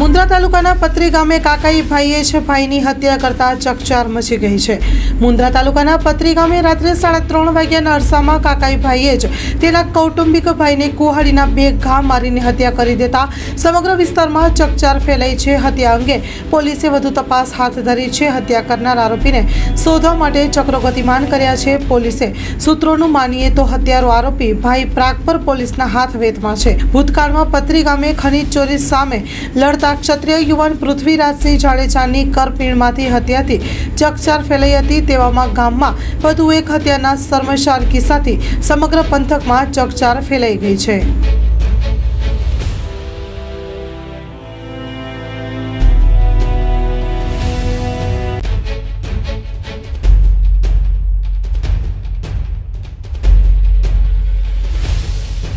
મુન્દ્રા તાલુકાના પત્રી ગામે કાકાઈ ભાઈએ છે ભાઈની હત્યા કરતા ચકચાર મચી ગઈ છે. મુન્દ્રા તાલુકાના પત્રી ગામે રાત્રે સાડા ત્રણ વાગ્યાના અરસામાં કાકાઈ ભાઈએ જ તેના કૌટુંબિક ભાઈને કુહાડીના બે ઘા મારીને હત્યા કરી દેતા સમગ્ર વિસ્તારમાં ચકચાર ફેલાઈ છે. હત્યા અંગે પોલીસે વધુ તપાસ હાથ ધરી છે. હત્યા કરનાર આરોપીને શોધવા માટે ચક્રો ગતિમાન કર્યા છે. પોલીસે સૂત્રોનું માનીએ તો હત્યારો આરોપી ભાઈ પ્રાગપર પોલીસના હાથ વેધમાં છે. ભૂતકાળમાં પત્રી ગામે ખનીજ ચોરી સામે લડતા ક્ષત્રિય યુવાન પૃથ્વીરાજસિંહ જાડેજાની કરપીણમાંથી હત્યાથી ચકચાર ફેલાઈ હતી. તેવામાં ગામમાં વધુ એક હત્યાના શર્મશાર કિસ્સાથી સમગ્ર પંથકમાં ચકચાર ફેલાઈ ગઈ છે.